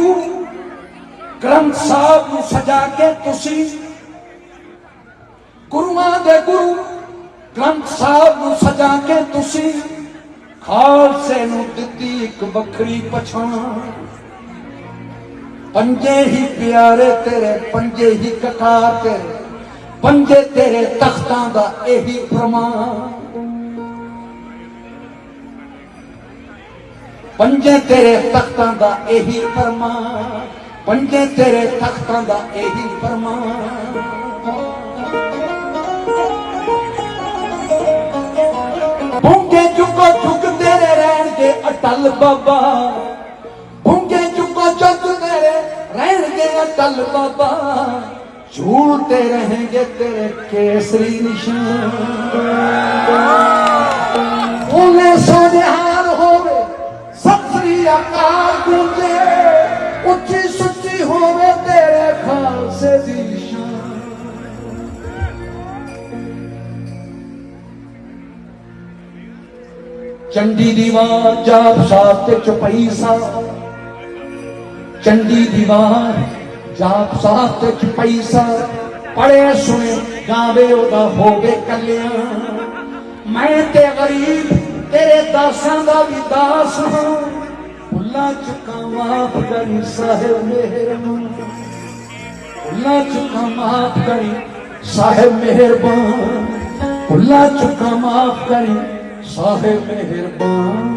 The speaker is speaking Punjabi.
ਗੁਰੂ ਗ੍ਰੰਥ ਸਾਹਿਬ ਨੂੰ ਸਜਾ ਕੇ ਤੁਸੀਂ ਗੁਰੂਆਂ ਦੇ ਗੁਰੂ ਗ੍ਰੰਥ ਸਾਹਿਬ ਨੂੰ ਸਜਾ ਕੇ ਤੁਸੀਂ ਖਾਲਸੇ ਨੂੰ ਦਿੱਤੀ ਇੱਕ ਵੱਖਰੀ ਪਛਾਣ। ਪੰਜੇ ਹੀ ਪਿਆਰੇ ਤੇਰੇ, ਪੰਜੇ ਹੀ ਕਕਾਰ ਤੇਰੇ, ਪੰਜੇ ਤੇਰੇ ਤਖਤਾਂ ਦਾ ਇਹੀ ਪ੍ਰਮਾਣ। ਪੰਜੇ ਤੇਰੇ ਤਖਤਾਂ ਦਾ ਇਹੀ ਫਰਮਾਨ, ਪੰਜੇ ਤੇਰੇ ਤਖਤਾਂ ਦਾ ਇਹੀ ਫਰਮਾਨ। ਅਟਲ ਬਾਬਾ। ਭੁੰਗੇ ਚੁੱਕੋ ਚੁੱਕ ਤੇਰੇ ਰਹਿਣਗੇ ਅਟਲ ਬਾਬਾ। ਝੂਲਤੇ ਰਹਿਣਗੇ ਤੇਰੇ ਕੇਸਰੀ ਨਿਸ਼ਾਨ। ਚੰਡੀ ਦੀਵਾਰ ਜਾਪ ਸਾਹਿਬ ਤੇ ਚੁਪਈ ਸਾਹਿਬ ਚੰਡੀ ਦੀਵਾਰ ਜਾਪ ਸਾਹਿਬ ਤੇ ਚੁਪਈ ਸਾਹਿਬ ਪੜੇ ਸੁਣੇ ਗਾਵੇ ਉਹਦਾ ਹੋਵੇ ਕਲਿਆਣ ਮੈਂ ਤੇ ਗਰੀਬ ਤੇਰੇ ਦਾਸਾਂ ਦਾ ਵੀ ਦਾਸ ਹਾਂ। ਭੁੱਲਾ ਚੁੱਕਾ ਮਾਫ ਕਰੀ ਸਾਹਿਬ ਮਿਹਰਬਾਨ ਭੁੱਲਾ ਚੁੱਕਾ ਮਾਫ ਕਰੀ ਸਾਹਿਬ ਮਿਹਰਬਾਨ ਭੁੱਲਾ ਚੁੱਕਾ ਮਾਫ ਕਰੀ ਸਾਹਿਬ ਮਿਹਰਬਾਨ